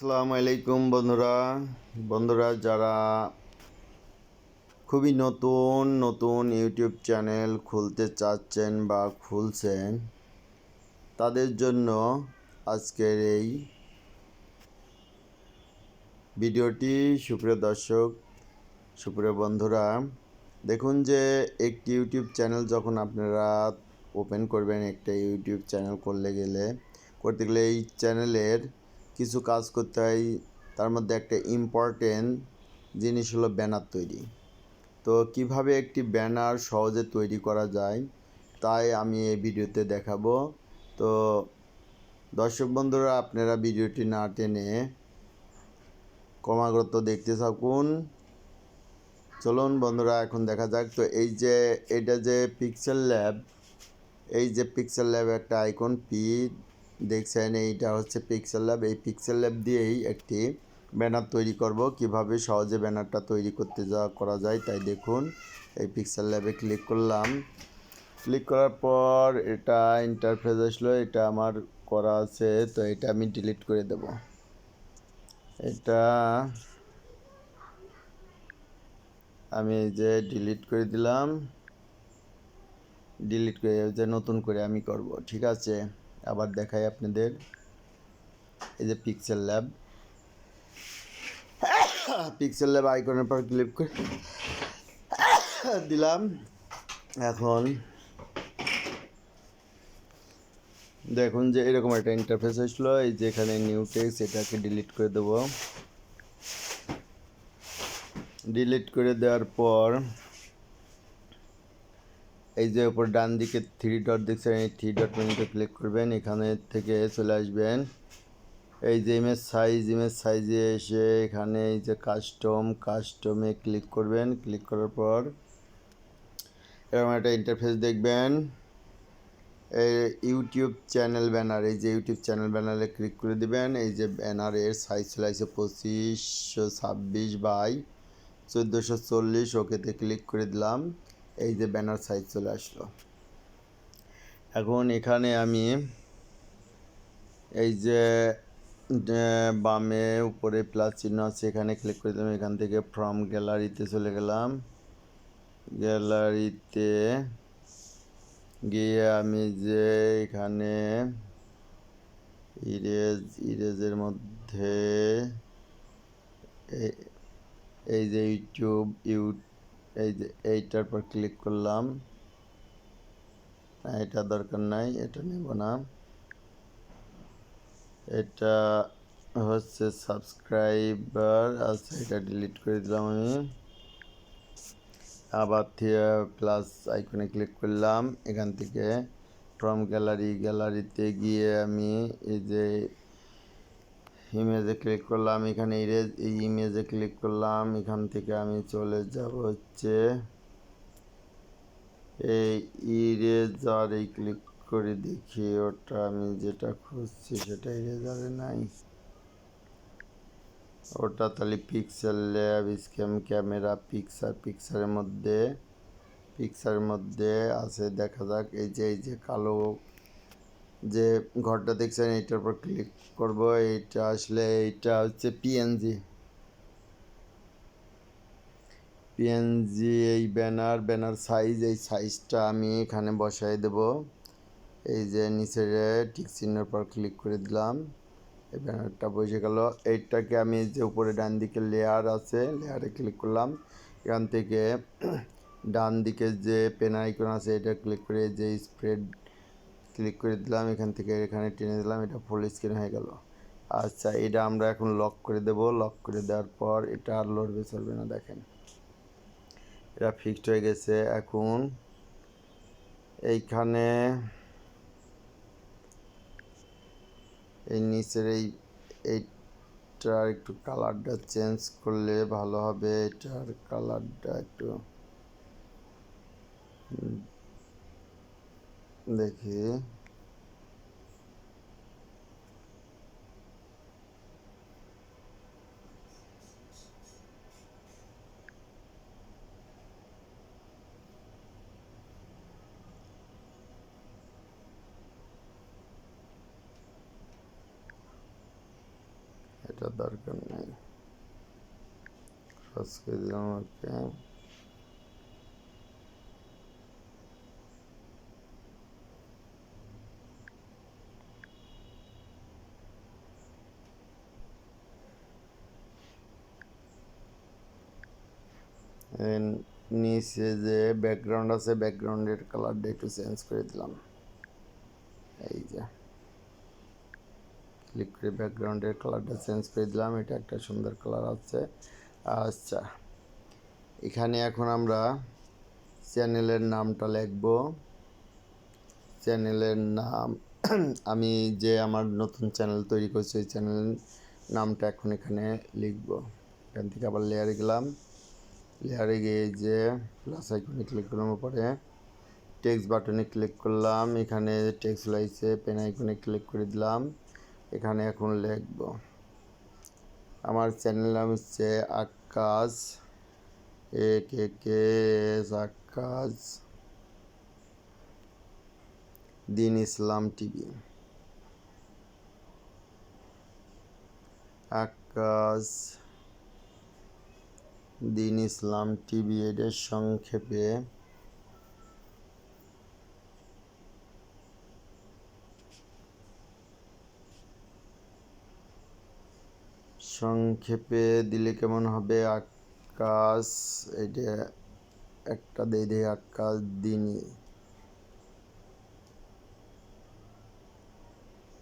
আসসালামু আলাইকুম বন্ধুরা। বন্ধুরা, যারা খুবই নতুন নতুন ইউটিউব চ্যানেল খুলতে চাচ্ছেন বা খুলছেন, তাদের জন্য আজকের এই ভিডিওটি, সুপ্রিয় দর্শক, সুপ্রিয় বন্ধুরা, দেখুন যে একটি ইউটিউব চ্যানেল যখন আপনারা ওপেন করবেন, একটা ইউটিউব চ্যানেল করলে গেলে, করতে গেলে এই চ্যানেলের কিছু কাজ করতে হয়, তার মধ্যে একটা ইম্পর্টেন্ট জিনিস হলো ব্যানার তৈরি। তো কীভাবে একটি ব্যানার সহজে তৈরি করা যায়, তাই আমি এই ভিডিওতে দেখাবো। তো দর্শক বন্ধুরা, আপনারা ভিডিওটি না টেনে ক্রমাগত দেখতে থাকুন। চলুন বন্ধুরা, এখন দেখা যাক। তো এই যে, এটা যে পিক্সেল ল্যাব এই যে পিক্সেল ল্যাব একটা আইকন পি দেখছেন, এইটা হচ্ছে পিক্সেল ল্যাব এই পিক্সেল ল্যাব দিয়েই একটি ব্যানার তৈরি করব। কীভাবে সহজে ব্যানারটা তৈরি করতে যা, করা যায় তাই দেখুন। এই পিক্সেল ল্যাবে ক্লিক করলাম। ক্লিক করার পর এটা ইন্টারফেস আসলো, এটা আমার করা আছে, তো এটা আমি ডিলিট করে দেব। এটা আমি যে ডিলিট করে দিলাম। ডিলিট করে যে নতুন করে আমি করব, ঠিক আছে? আবার দেখাই আপনাদের। এই যে পিক্সেল ল্যাব পিক্সেল ল্যাব আইকনের পর ক্লিক করে দিলাম। এখন দেখুন যে এরকম একটা ইন্টারফেস আসলো এই যে এখানে নিউ টেক্স এটাকে ডিলিট করে দেবো। ডিলিট করে দেওয়ার পর এই যে উপর ডান দিকে থ্রি ডট দেখছেন, এই থ্রি ডট মেনুতে ক্লিক করবেন, এখানে থেকে চলে আসবেন। এই যে ইমেজ সাইজ ইমেজ সাইজে এসে এখানে এই যে কাস্টম কাস্টমে ক্লিক করবেন ক্লিক করার পর এরকম একটা ইন্টারফেস দেখবেন। এই ইউটিউব চ্যানেল ব্যানার এই যে ইউটিউব চ্যানেল ব্যানারে ক্লিক করে দিবেন। এই যে ব্যানারের সাইজ চলে আসছে পঁচিশশো ছাব্বিশ বাই চোদ্দোশো চল্লিশ ওকেতে ক্লিক করে দিলাম। এই যে ব্যানার সাইজ চলে আসলো। এখন এখানে আমি এই যে বামে উপরে প্লাস চিহ্ন আছে, এখানে ক্লিক করে দিলাম, এখান থেকে ফ্রম গ্যালারিতে চলে গেলাম। গ্যালারিতে গিয়ে আমি যে এখানে ইরেজ ইরেজের মধ্যে এই যে ইউটিউব ইউ এই যে, এইটার পর ক্লিক করলাম। এটা দরকার নাই, এটা নেব না। এটা হচ্ছে সাবস্ক্রাইবার আচ্ছা এটা ডিলিট করে দিলাম আমি। আবার থিয়া প্লাস আইকনে ক্লিক করলাম। এখান থেকে ফ্রম গ্যালারি গ্যালারিতে গিয়ে আমি এই যে ইমেজে ক্লিক করলাম, এখানে ইরেজ এই ইমেজে ক্লিক করলাম, এখান থেকে আমি চলে যাব হচ্ছে এই ইরেজারে ক্লিক করে দেখি, ওটা আমি যেটা খুঁজছি সেটা ইরেজারে নাই। ওটা তাহলে পিক্সেল ল্যাব স্ক্যাম ক্যামেরা পিক্সার পিক্সারের মধ্যে পিক্সারের মধ্যে আছে, দেখা যাক, এই যে এই যে কালো যে ঘরটা দেখছেন, এইটার উপর ক্লিক করব। এইটা আসলে এইটা হচ্ছে পিএনজি পিএনজি এই ব্যানার ব্যানার সাইজ এই সাইজটা আমি এখানে বসাই দেব। এই যে নিচের টিক চিহ্নের পর ক্লিক করে দিলাম, এই ব্যানারটা বসে গেল। এইটাকে আমি যে উপরে ডান দিকে লেয়ার আছে লেয়ারে ক্লিক করলাম। এখান থেকে ডান দিকে যে পেন আইকন আছে এটা ক্লিক করে যে স্প্রেড ক্লিক করে দিলাম, এখান থেকে এখানে টেনে দিলাম, এটা ফুল স্ক্রিন হয়ে গেল। আচ্ছা এটা আমরা এখন লক করে দেব। লক করে দেওয়ার পর এটা আর লড়বে, চলবে না, দেখেন। এটা ফিক্সড হয়ে গেছে, এখন এইখানে এই নিচের এই, এইটার একটু কালারটা চেঞ্জ করলে ভালো হবে। এটার কালারটা একটু দেখি। এটা দরকার নেই। আজকে দিলাম ওকে নিচে যে ব্যাকগ্রাউন্ড আছে ব্যাকগ্রাউন্ডের কালারটা একটু চেঞ্জ করে দিলাম। এই যে। ক্লিক করে ব্যাকগ্রাউন্ডের কালারটা চেঞ্জ করে দিলাম, এটা একটা সুন্দর কালার আছে। আচ্ছা। এখানে এখন আমরা চ্যানেলের নামটা লিখব। চ্যানেলের নাম, আমি যে আমার নতুন চ্যানেল তৈরি করছি, ওই চ্যানেলের নামটা এখন এখানে লিখব। এখান থেকে আবার লেয়ারে গেলাম। লেয়ারে গিয়ে যে প্লাস আইকনে ক্লিক করলাম পরে টেক্সট বাটনে ক্লিক করলাম, এখানে টেক্সট লাইসে পেন আইকনে ক্লিক করে দিলাম, এখানে এখন লিখব। আমার চ্যানেল নাম হচ্ছে আকাশ, এ কে কে আকাশ, দিন ইসলাম টিভি। আকাশ দিন ইসলাম টিভি এটার সংক্ষেপে। সংক্ষেপে দিলে কেমন হবে? আকাশ এটা একটা দিয়ে দেয় আকাশ দিনই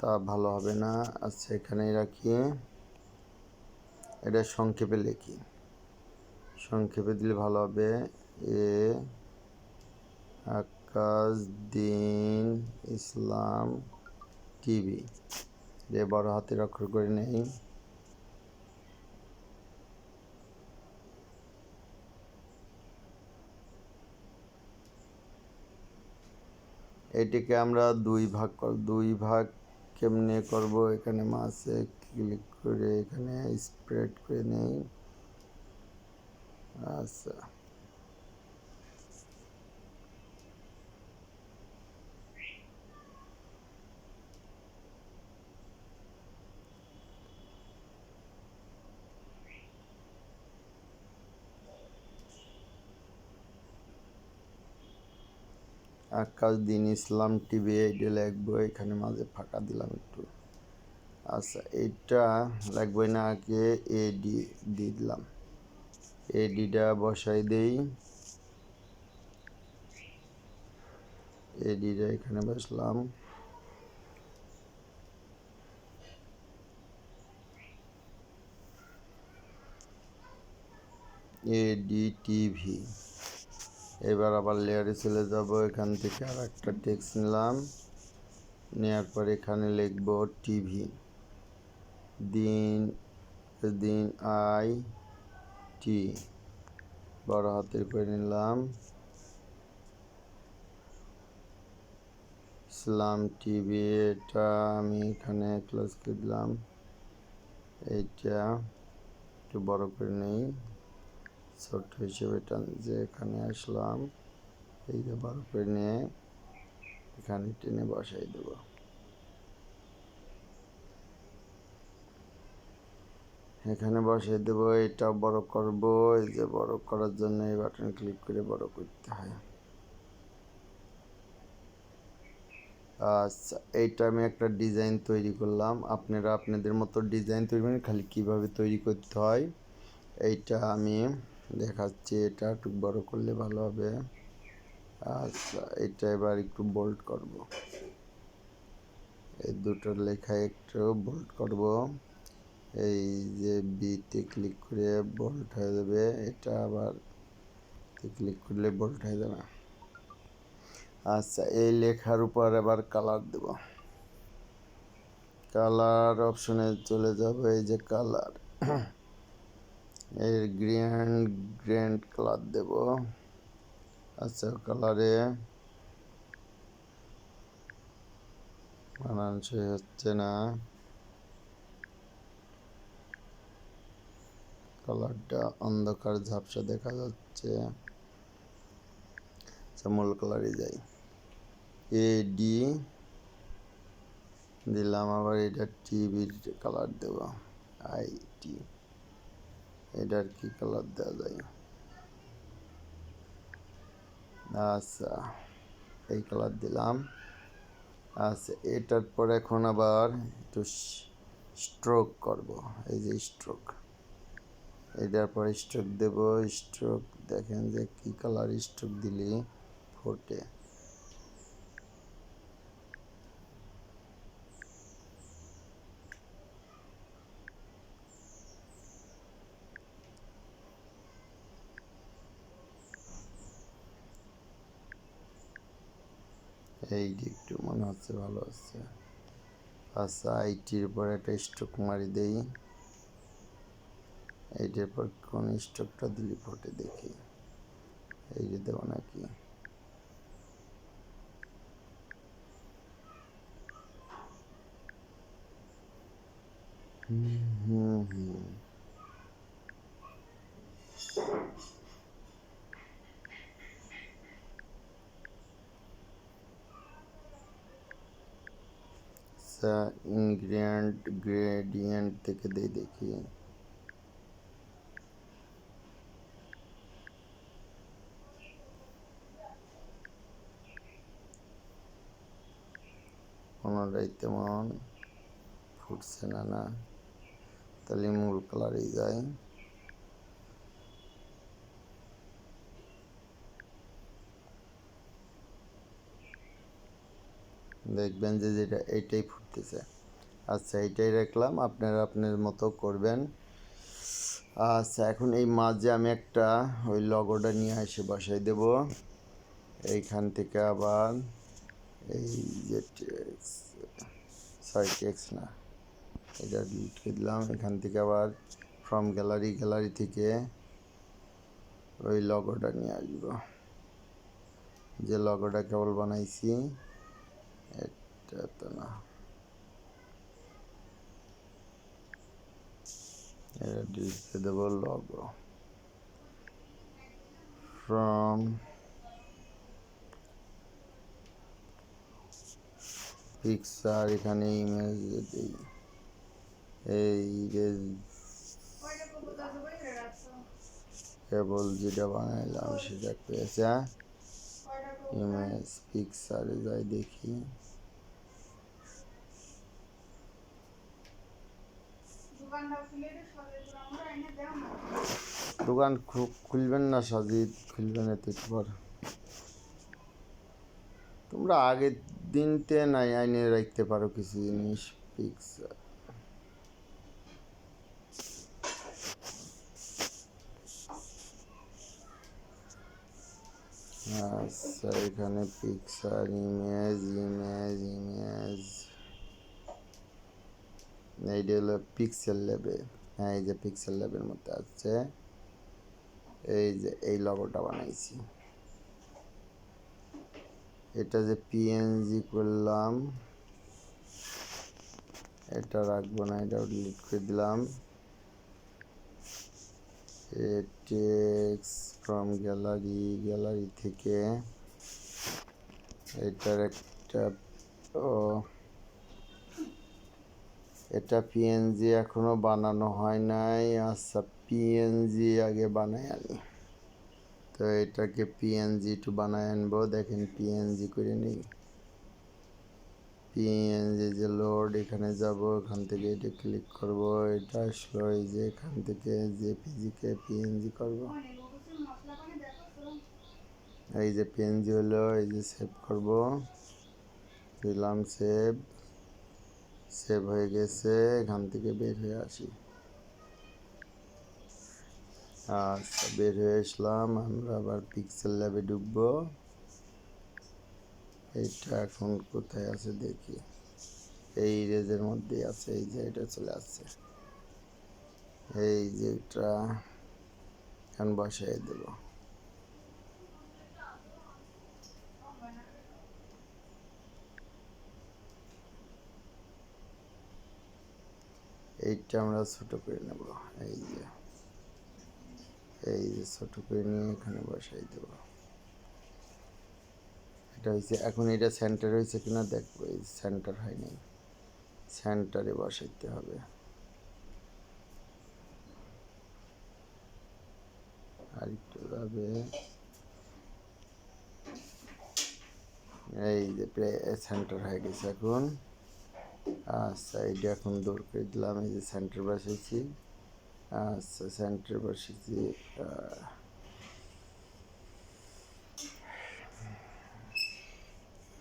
তা ভালো হবে না। আচ্ছা এখানেই রাখি। এটা সংক্ষেপে লিখি। সংক্ষেপে দিলে ভালো হবে। এ আকাশ দিন ইসলাম টিভি। যে বড় হাতের অক্ষর করে নেই। এটিকে আমরা দুই ভাগ দুই ভাগ কেমনে করব? এখানে মাসে ক্লিক করে এখানে স্প্রেড করে নেই। আচ্ছা। আকাশ, দিন, ইসলাম, টিভি এইটা লিখব, এখানে মাঝে ফাঁকা দিলাম একটু। আচ্ছা এইটা লাগবে না আগে এডি দিয়ে দিলাম। এডিটা বসাই দেই। এডিটা এখানে বসলাম। এডি টিভি এবার আবার লেয়ারে চলে যাব। এখান থেকে আর একটা টেক্সট নিলাম। নেওয়ার পর এখানে লিখব টিভি। দিন দিন আই টি বড় হাতের করে নিলাম। ইসলাম টিভি, এটা আমি এখানে ক্লোজ করে দিলাম। এইটা একটু বড় করে নেই ছোট্ট হিসেবে টান যে এখানে আসলাম এই যে বড় করে নিয়ে এখানে টেনে বসাই দেব। এখানে বসিয়ে দেব এটা বড় করব, এই যে বড় করার জন্য এই বাটন ক্লিক করে বড় করতে হয়। আচ্ছা এইটা আমি একটা ডিজাইন তৈরি করলাম। আপনারা আপনাদের মতো ডিজাইন তৈরি করেন খালি কীভাবে তৈরি করতে হয়, এইটা আমি দেখাচ্ছি। এটা একটু বড় করলে ভালো হবে। আচ্ছা এটা এবার একটু বোল্ড করব। এই দুটো লেখা একটু বোল্ড করব। এই যে বিতে ক্লিক করে বোল্ড হয়ে যাবে, এটা আবার ক্লিক করলে বোল্ড হয়ে যাবে। আচ্ছা এই লেখার উপর এবার কালার দেব। কালার অপশনে চলে যাবে, এই যে কালারের গ্রিন গ্র্যান্ড কালার দেব। আচ্ছা কালারে মানানসই হচ্ছে না। কালারটা অন্ধকার ঝাপসা দেখা যাচ্ছে। মূল কালারে যাই। এ ডি দিলাম আবার এটা টিভির কালার দেব। আই টি এটার কি কালার দেওয়া যায়? আচ্ছা এই কালার দিলাম। আচ্ছা এটার পর এখন আবার একটু স্ট্রোক করব। এই যে স্ট্রোক এটার পর স্ট্রোক দেব স্ট্রোক দেখেন যে কি কালার স্ট্রোক দিলে, ফোটে। এই যে একটু মনে হচ্ছে ভালো আছে আচ্ছা আইটির উপর একটা স্ট্রোক মারি দেই। এইটার পর কোন স্ট্রোকটা দিলি ফোটে দেখি। এই যে দেবো নাকি। হুম হুম ইনগ্রিডিয়েন্ট গ্রেডিয়েন্ট থেকে দিয়ে দেখি। কোনোটাই তেমন ফুটছে না না। তাহলে মূল কালারেই যায়। দেখবেন যে যেটা, এইটাই ফুটতেছে। আচ্ছা এইটাই রাখলাম। আপনারা আপনার মতো করবেন। আচ্ছা এখন এই মাঝে আমি একটা ওই লগোটা নিয়ে এসে বসাই দেব। এইখান থেকে আবার এই যে টেক্স সরি টেক্স না। এটা করে দিলাম। এখান থেকে আবার ফ্রম গ্যালারি গ্যালারি থেকে ওই লগোটা নিয়ে আসব। যে লগোটা কেবল বানাইছি, এটা তো না। এটা করে দেবো লগো ফ্রম পিকচার এখানে ইমেজ এই কেবল যেটা বানাইলাম, সেটা পেয়েছে ইমেজ পিকচারে যাই দেখি। দোকান খুলবেন না সাজিদ? খুলবেন এত পর তোমরা আগের দিনতে নাই আইনে রাখতে পারো কিছু জিনিস পিকচার আচ্ছা এখানে পিকচার ইমেজ ইমেজ ইমেজ এইটা হলো পিক্সেল ল্যাবে হ্যাঁ এই যে পিক্সেল ল্যাবের মধ্যে আছে। এই যে, এই লগোটা বানাইছি। এটা যে পিএনজি করলাম, এটা রাখব না, এটা ডিলিট করে দিলাম। টেক্স ফ্রম গ্যালারি গ্যালারি থেকে এটার একটা, ও, এটা পিএনজি এখনও বানানো হয় নাই আচ্ছা পিএনজি আগে বানাই আনি। তো এটাকে পিএনজি একটু বানায় আনব। দেখেন পিএনজি করে নিই। পিএনজি যে লোড এখানে যাব, এখান থেকে এটা ক্লিক করব। এটা আসলো এই যে এখান থেকে জেপিজিকে পিএনজি করব। এই যে পিএনজি হলো, এই যে সেভ করব। দিলাম সেভ সেভ হয়ে গেছে, এখান থেকে বের হয়ে আসি। আচ্ছা বের হয়ে আসলাম। আমরা আবার পিক্সেল ল্যাবে ঢুকবো। এইটা এখন কোথায় আছে দেখি। এই রেজের মধ্যেই আছে, এই যে এটা চলে আসছে। এই যে এটা, এখন বসাই দেব। এইটা আমরা ছোট করে নেব, এই যে। এই যে ছোটো করে নিয়ে এখানে বসাই দেব। এটা হয়েছে এখন এটা সেন্টার হয়েছে কিনা দেখব, এই সেন্টার হয়নি সেন্টারে বসাইতে হবে। আর একটু এই যে সেন্টার হয়ে গেছে এখন। আচ্ছা এটা এখন দূর করে দিলাম, এই যে সেন্টার বসাইছি। সেন্টার বসেছি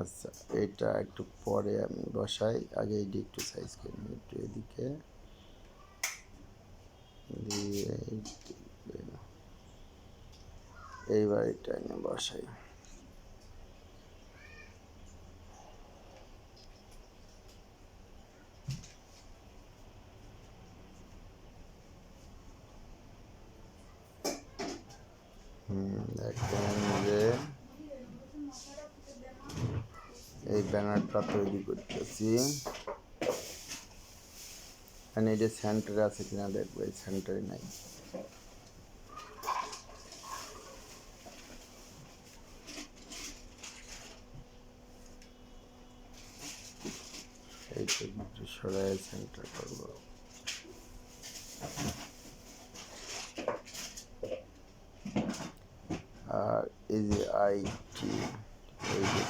আচ্ছা এটা একটু পরে আমি বসাই, আগে এইটা একটু সাইজ করে একটু এদিকে। দিয়ে এইবার এটা এনে বসাই হুম দেখেন যে এই ব্যানারটা করতেছি মানে এটা সেন্টার আছে কিনা দেখব, এই সেন্টারে নাই। এইটা একটু সরাই সেন্টার করব। আর এই যে আইটি এই যে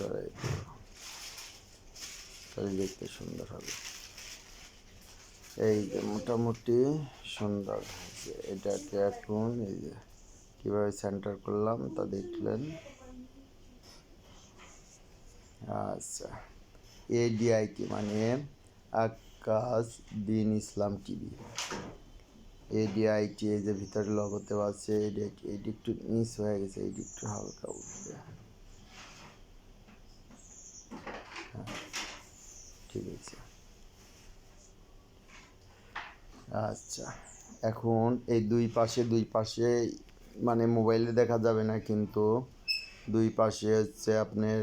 সরাই তাহলে দেখতে সুন্দর হবে। এই যে মোটামুটি সুন্দর হয়েছে। এটাকে এখন এই যে কীভাবে সেন্টার করলাম তা দেখলেন। আচ্ছা। এডিআইটি মানে আকাশ দিন ইসলাম টিভি। এডিআইটি এই যে ভিতরে লগতে আছে এডিআইটি এটি একটু মিস হয়ে গেছে এটি একটু হালকা উঠবে। হ্যাঁ, ঠিক আছে। আচ্ছা এখন এই দুই পাশে দুই পাশে মানে মোবাইলে দেখা যাবে না কিন্তু দুই পাশে হচ্ছে আপনার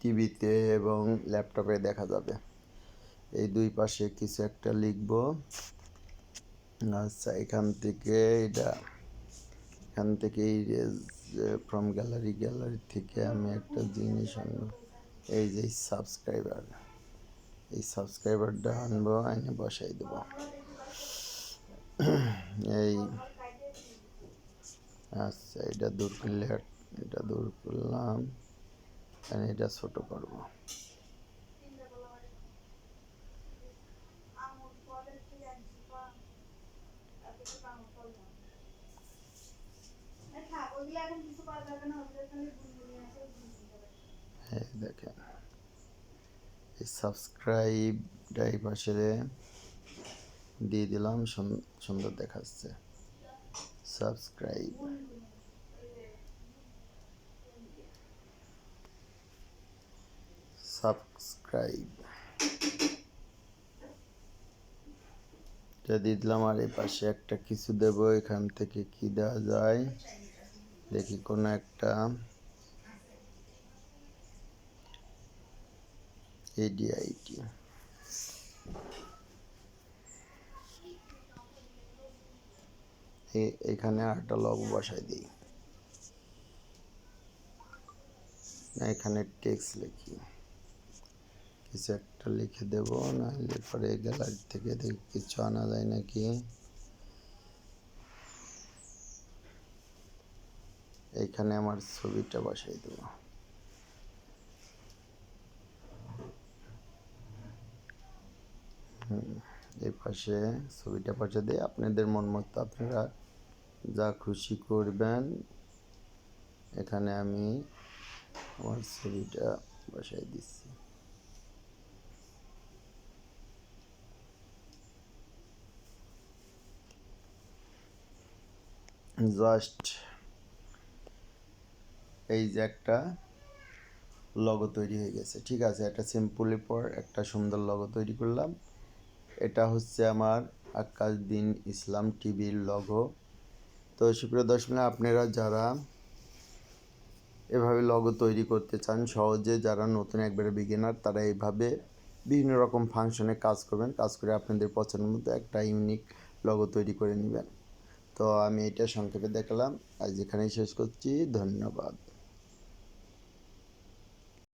টিভিতে এবং ল্যাপটপে দেখা যাবে। এই দুই পাশে কিছু একটা লিখব। আচ্ছা এখান থেকে এটা এখান থেকে ইরেজ ফ্রম গ্যালারি গ্যালারি থেকে আমি একটা জিনিস আনব। এই যে সাবস্ক্রাইবার এই সাবস্ক্রাইবারটা আনব এনে বসাই দেবো। এই আচ্ছা এটা দূর করলে, এটা দূর করলাম এটা ছোট করব। দেখেন। এই সাবস্ক্রাইবটা এই পাশে দিয়ে দিলাম সুন্দর দেখাচ্ছে। সাবস্ক্রাইব সাবস্ক্রাইব এটা দিয়ে দিলাম, আর এই পাশে একটা কিছু দেব, এখান থেকে কি দেওয়া যায়? দেখি কোনো একটা। এডিআইটি এখানে একটা লগ বসাই দিই। না, এখানে টেক্সট লিখি। কিছু একটা লিখে দেব, নাহলে পরে গ্যালারি থেকে দেখি কিছু আনা যায় নাকি। এখানে আমার ছবিটা বসাই দেবো। এই পাশে, ছবিটা পাশে দিয়ে আপনাদের মন মতো আপনারা যা খুশি করবেন, এখানে আমি আমার ছবিটা বসাই দিচ্ছি। জাস্ট এই যে একটা লগো তৈরি হয়ে গেছে, ঠিক আছে? একটা সিম্পলের পর একটা সুন্দর লগো তৈরি করলাম। এটা হচ্ছে আমার আকাশ দিন ইসলাম টিভির লগো তো সুপ্রিয় দর্শক, আপনারা যারা এভাবে লগো তৈরি করতে চান, সহজে যারা নতুন একবারে বিগিনার তারা এইভাবে বিভিন্ন রকম ফাংশনে কাজ করবেন। কাজ করে আপনাদের পছন্দের মতো একটা ইউনিক লগো তৈরি করে নেবেন। তো আমি এটা সংক্ষেপে দেখালাম। আজ এখানেই শেষ করছি। ধন্যবাদ।